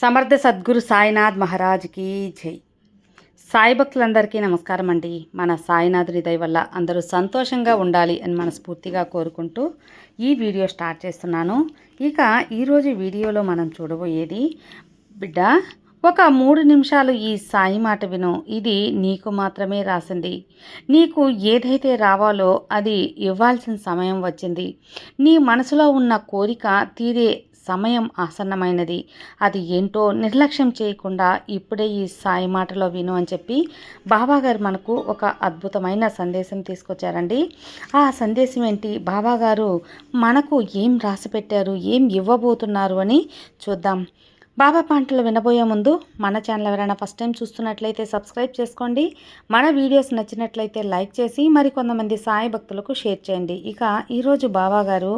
సమర్థ సద్గురు సాయినాథ్ మహారాజ్కి జై. సాయి భక్తులందరికీ నమస్కారం అండి. మన సాయినాథుని దయ వల్ల అందరూ సంతోషంగా ఉండాలి అని మనస్ఫూర్తిగా కోరుకుంటూ ఈ వీడియో స్టార్ట్ చేస్తున్నాను. ఇక ఈరోజు వీడియోలో మనం చూడబోయేది బిడ్డ ఒక మూడు నిమిషాలు ఈ సాయి మాట విను. ఇది నీకు మాత్రమే రాసింది. నీకు ఏదైతే రావాలో అది ఇవ్వాల్సిన సమయం వచ్చింది. నీ మనసులో ఉన్న కోరిక తీరే సమయం ఆసన్నమైనది. అది ఏంటో నిర్లక్ష్యం చేయకుండా ఇప్పుడే ఈ సాయి మాటలో విను అని చెప్పి బాబాగారు మనకు ఒక అద్భుతమైన సందేశం తీసుకొచ్చారండి. ఆ సందేశం ఏంటి? బాబాగారు మనకు ఏం రాసి పెట్టారు? ఏం ఇవ్వబోతున్నారు అని చూద్దాం. బాబా పాటలు వినబోయే ముందు మన ఛానల్ ఎవరైనా ఫస్ట్ టైం చూస్తున్నట్లయితే సబ్స్క్రైబ్ చేసుకోండి. మన వీడియోస్ నచ్చినట్లయితే లైక్ చేసి మరికొంతమంది సాయి భక్తులకు షేర్ చేయండి. ఇక ఈరోజు బాబా గారు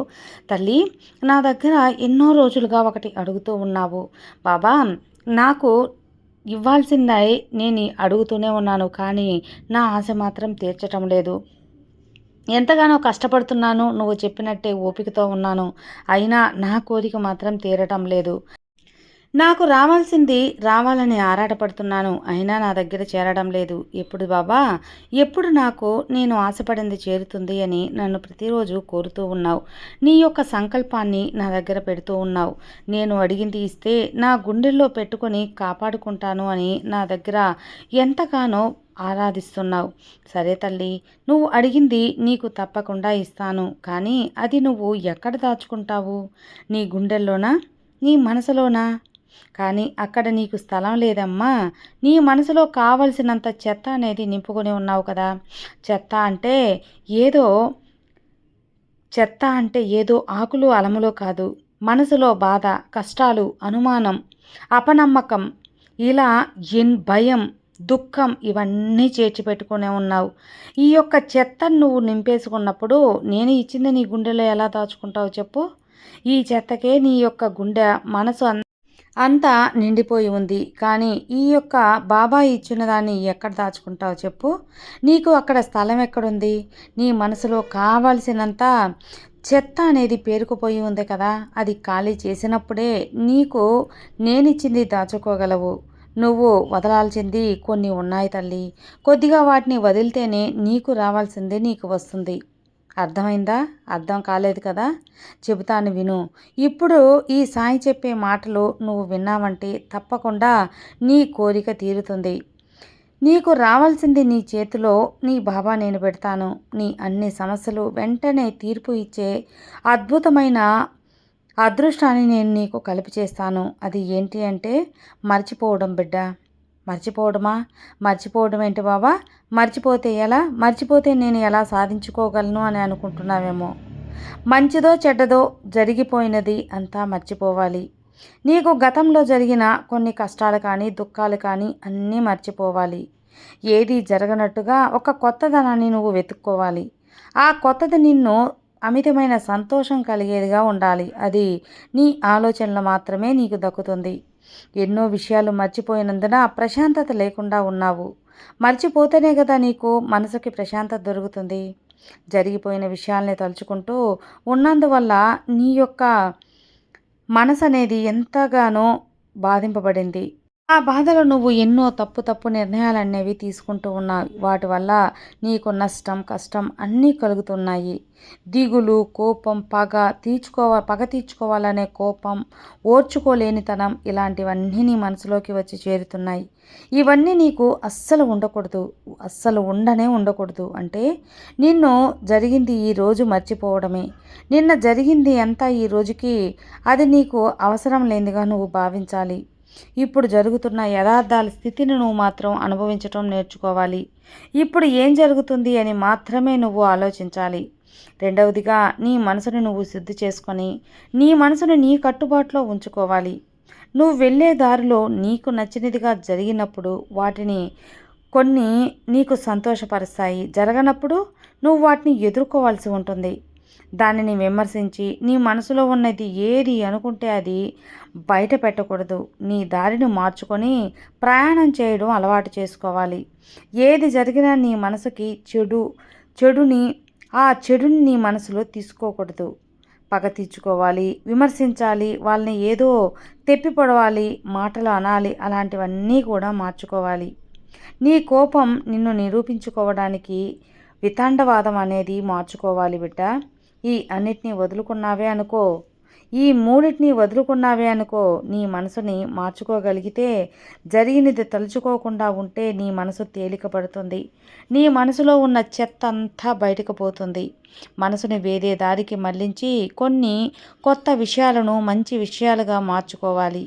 తల్లి నా దగ్గర ఎన్నో రోజులుగా ఒకటి అడుగుతూ ఉన్నావు. బాబా నాకు ఇవ్వాల్సిందే నేను అడుగుతూనే ఉన్నాను కానీ నా ఆశ మాత్రం తీర్చటం లేదు. ఎంతగానో కష్టపడుతున్నాను నువ్వు చెప్పినట్టే ఓపికతో ఉన్నాను. అయినా నా కోరిక మాత్రం తీరటం లేదు. నాకు రావాల్సింది రావాలని ఆరాటపడుతున్నాను. అయినా నా దగ్గర చేరడం లేదు. ఎప్పుడు బాబా? ఎప్పుడు నాకు నేను ఆశపడింది చేరుతుంది అని నన్ను ప్రతిరోజు కోరుతూ ఉన్నావు. నీ యొక్క సంకల్పాన్ని నా దగ్గర పెడుతూ ఉన్నావు. నేను అడిగింది ఇస్తే నా గుండెల్లో పెట్టుకొని కాపాడుకుంటాను అని నా దగ్గర ఎంతగానో ఆరాధిస్తున్నావు. సరే తల్లి నువ్వు అడిగింది నీకు తప్పకుండా ఇస్తాను. కానీ అది నువ్వు ఎక్కడ దాచుకుంటావు? నీ గుండెల్లోనా? నీ మనసులోనా? కానీ అక్కడ నీకు స్థలం లేదమ్మా. నీ మనసులో కావలసినంత చెత్త అనేది నింపుకొని ఉన్నావు కదా. చెత్త అంటే ఏదో చెత్త అంటే ఏదో ఆకులు అలములో కాదు. మనసులో బాధ కష్టాలు అనుమానం అపనమ్మకం ఇలా ఎన్ భయం దుఃఖం ఇవన్నీ చేర్చిపెట్టుకునే ఉన్నావు. ఈ యొక్క చెత్తను నువ్వు నింపేసుకున్నప్పుడు నేను ఇచ్చింది నీ గుండెలో ఎలా దాచుకుంటావు చెప్పు? ఈ చెత్తకే నీ యొక్క గుండె మనసు అంతా నిండిపోయి ఉంది. కానీ ఈ యొక్క బాబా ఇచ్చిన దాన్ని ఎక్కడ దాచుకుంటావు చెప్పు. నీకు అక్కడ స్థలం ఎక్కడుంది? నీ మనసులో కావాల్సినంత చెత్త అనేది పేరుకుపోయి ఉంది కదా. అది ఖాళీ చేసినప్పుడే నీకు నేనిచ్చింది దాచుకోగలవు. నువ్వు వదలాల్సింది కొన్ని ఉన్నాయి తల్లి. కొద్దిగా వాటిని వదిలితేనే నీకు రావాల్సింది నీకు వస్తుంది. అర్థమైందా? అర్థం కాలేదు కదా? చెబుతాను విను. ఇప్పుడు ఈ సాయి చెప్పే మాటలు నువ్వు విన్నావంటే తప్పకుండా నీ కోరిక తీరుతుంది. నీకు రావాల్సింది నీ చేతిలో నీ బాబా నేను పెడతాను. నీ అన్ని సమస్యలు వెంటనే తీర్పు ఇచ్చే అద్భుతమైన అదృష్టాన్ని నేను నీకు కలిపి చేస్తాను. అది ఏంటి అంటే మర్చిపోవడం బిడ్డ. మర్చిపోవడమా? మర్చిపోవడం ఏంటి బాబా మర్చిపోతే ఎలా? మర్చిపోతే నేను ఎలా సాధించుకోగలను అని అనుకుంటున్నావేమో. మంచిదో చెడ్డదో జరిగిపోయినది అంతా మర్చిపోవాలి. నీకు గతంలో జరిగిన కొన్ని కష్టాలు కానీ దుఃఖాలు కానీ అన్నీ మర్చిపోవాలి. ఏది జరగనట్టుగా ఒక కొత్తదనాన్ని నువ్వు వెతుక్కోవాలి. ఆ కొత్తది నిన్ను అమితమైన సంతోషం కలిగేదిగా ఉండాలి. అది నీ ఆలోచనలు మాత్రమే నీకు దక్కుతుంది. ఎన్నో విషయాలు మర్చిపోయినందున ప్రశాంతత లేకుండా ఉన్నావు. మర్చిపోతేనే కదా నీకు మనసుకి ప్రశాంతత దొరుకుతుంది. జరిగిపోయిన విషయాల్ని తలుచుకుంటూ ఉన్నందువల్ల నీ యొక్క మనసు అనేది ఎంతగానో బాధింపబడింది. ఆ బాధలో నువ్వు ఎన్నో తప్పు తప్పు నిర్ణయాలు అనేవి తీసుకుంటూ ఉన్నావు వాటి వల్ల నీకు నష్టం కష్టం అన్నీ కలుగుతున్నాయి. దిగులు కోపం పగ తీర్చుకోవ పగ తీర్చుకోవాలనే కోపం ఓర్చుకోలేనితనం ఇలాంటివన్నీ నీ మనసులోకి వచ్చి చేరుతున్నాయి. ఇవన్నీ నీకు అస్సలు ఉండకూడదు. అస్సలు ఉండనే ఉండకూడదు. అంటే నిన్ను జరిగింది ఈ రోజు మర్చిపోవడమే. నిన్న జరిగింది అంతా ఈ రోజుకి అది నీకు అవసరం లేనిదిగా నువ్వు భావించాలి. ఇప్పుడు జరుగుతున్న యథార్థాల స్థితిని నువ్వు మాత్రం అనుభవించటం నేర్చుకోవాలి. ఇప్పుడు ఏం జరుగుతుంది అని మాత్రమే నువ్వు ఆలోచించాలి. రెండవదిగా నీ మనసును నువ్వు శుద్ధి చేసుకొని నీ మనసును నీ కట్టుబాటులో ఉంచుకోవాలి. నువ్వు వెళ్ళే దారిలో నీకు నచ్చినదిగా జరిగినప్పుడు వాటిని కొన్ని నీకు సంతోషపరుస్తాయి. జరగనప్పుడు నువ్వు వాటిని ఎదుర్కోవాల్సి ఉంటుంది. దానిని విమర్శించి నీ మనసులో ఉన్నది ఏది అనుకుంటే అది బయట పెట్టకూడదు. నీ దారిని మార్చుకొని ప్రయాణం చేయడం అలవాటు చేసుకోవాలి. ఏది జరిగినా నీ మనసుకి చెడు చెడుని ఆ చెడుని నీ మనసులో తీసుకోకూడదు. పగ తీర్చుకోవాలి విమర్శించాలి వాళ్ళని ఏదో తెప్పి పొడవాలి మాటలు అనాలి అలాంటివన్నీ కూడా మార్చుకోవాలి. నీ కోపం నిన్ను నిరూపించుకోవడానికి వితాండవాదం అనేది మార్చుకోవాలి బిడ్డ. ఈ అన్నిటినీ వదులుకున్నావే అనుకో. ఈ మూడింటిని వదులుకున్నావే అనుకో. నీ మనసుని మార్చుకోగలిగితే జరిగినది తలుచుకోకుండా ఉంటే నీ మనసు తేలిక పడుతుంది నీ మనసులో ఉన్న చెత్త అంతా బయటకు పోతుంది. మనసుని వేరే దారికి మళ్ళించి కొన్ని కొత్త విషయాలను మంచి విషయాలుగా మార్చుకోవాలి.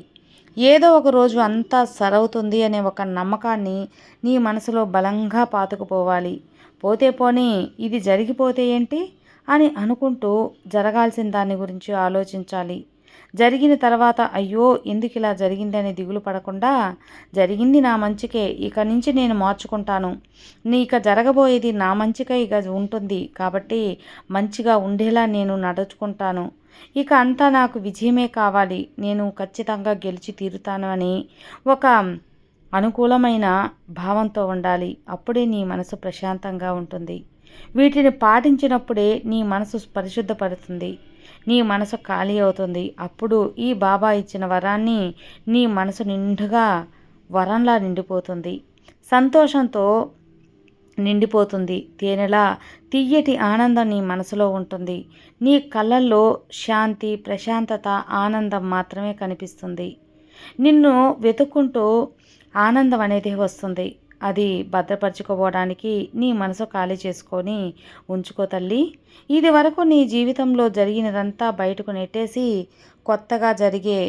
ఏదో ఒక రోజు అంతా సరవుతుంది అనే ఒక నమ్మకాన్ని నీ మనసులో బలంగా పాతుకుపోవాలి. పోతే పోనీ ఇది జరిగిపోతే ఏంటి? అని అనుకుంటూ జరగాల్సిన దాని గురించి ఆలోచించాలి. జరిగిన తర్వాత అయ్యో ఎందుకు ఇలా జరిగిందని దిగులు పడకుండా జరిగింది నా మంచికే ఇక నుంచి నేను మార్చుకుంటాను. నీ ఇక జరగబోయేది నా మంచికే ఇక ఉంటుంది కాబట్టి మంచిగా ఉండేలా నేను నడుచుకుంటాను. ఇక అంతా నాకు విజయమే కావాలి. నేను ఖచ్చితంగా గెలిచి తీరుతాను అని ఒక అనుకూలమైన భావంతో ఉండాలి. అప్పుడే నీ మనసు ప్రశాంతంగా ఉంటుంది. వీటిని పాటించినప్పుడే నీ మనసు పరిశుద్ధపడుతుంది. నీ మనసు ఖాళీ అవుతుంది. అప్పుడు ఈ బాబా ఇచ్చిన వరాన్ని నీ మనసు నిండుగా వరంలా నిండిపోతుంది. సంతోషంతో నిండిపోతుంది. తేనెలా తీయటి ఆనందం నీ మనసులో ఉంటుంది. నీ కళ్ళల్లో శాంతి ప్రశాంతత ఆనందం మాత్రమే కనిపిస్తుంది. నిన్ను వెతుక్కుంటూ ఆనందం అనేది వస్తుంది. అది భద్రపరచుకోవడానికి నీ మనసు ఖాళీ చేసుకొని ఉంచుకో తల్లి. ఇది వరకు నీ జీవితంలో జరిగినదంతా బయటకు నెట్టేసి కొత్తగా జరిగే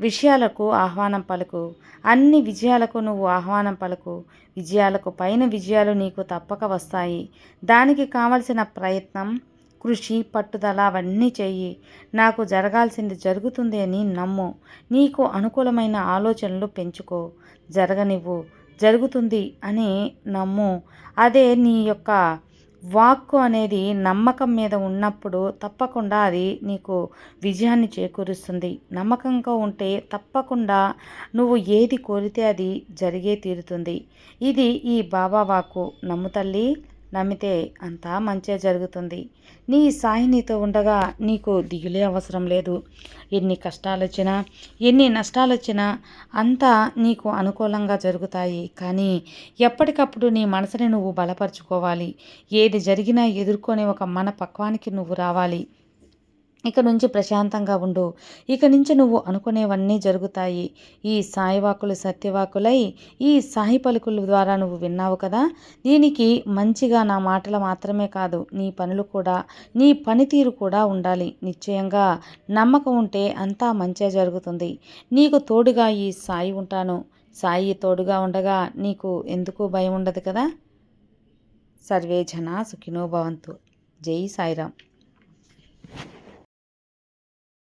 విషయాలకు ఆహ్వానం పలుకు. అన్ని విజయాలకు నువ్వు ఆహ్వానం పలుకు. విజయాలకు పైన విజయాలు నీకు తప్పక వస్తాయి. దానికి కావలసిన ప్రయత్నం కృషి పట్టుదల అవన్నీ చెయ్యి. నాకు జరగాల్సింది జరుగుతుంది అని నమ్ము. నీకు అనుకూలమైన ఆలోచనలు పెంచుకో. జరగనివ్వు. జరుగుతుంది అని నమ్ము. అదే నీ యొక్క వాక్కు అనేది నమ్మకం మీద ఉన్నప్పుడు తప్పకుండా అది నీకు విజయాన్ని చేకూరుస్తుంది. నమ్మకంగా ఉంటే తప్పకుండా నువ్వు ఏది కోరితే అది జరిగే తీరుతుంది. ఇది ఈ బాబా వాక్కు. నమ్ముతల్లి నమ్మితే అంతా మంచిగా జరుగుతుంది. నీ సాయి నీతో ఉండగా నీకు దిగులే అవసరం లేదు. ఎన్ని కష్టాలు వచ్చినా ఎన్ని నష్టాలు వచ్చినా అంతా నీకు అనుకూలంగా జరుగుతాయి. కానీ ఎప్పటికప్పుడు నీ మనసుని నువ్వు బలపరుచుకోవాలి. ఏది జరిగినా ఎదుర్కొనే ఒక మన పక్వానికి నువ్వు రావాలి. ఇక నుంచి ప్రశాంతంగా ఉండు. ఇక నుంచి నువ్వు అనుకునేవన్నీ జరుగుతాయి. ఈ సాయివాకులు సత్యవాకులై ఈ సాయి పలుకుల ద్వారా నువ్వు విన్నావు కదా? దీనికి మంచిగా నా మాటలు మాత్రమే కాదు నీ పనులు కూడా నీ పనితీరు కూడా ఉండాలి. నిశ్చయంగా నమ్మకం ఉంటే అంతా మంచిగా జరుగుతుంది. నీకు తోడుగా ఈ సాయి ఉంటాను. సాయి తోడుగా ఉండగా నీకు ఎందుకు భయం ఉండదు కదా? సర్వే జన సుఖినో భవంతు. జై సాయిరామ్.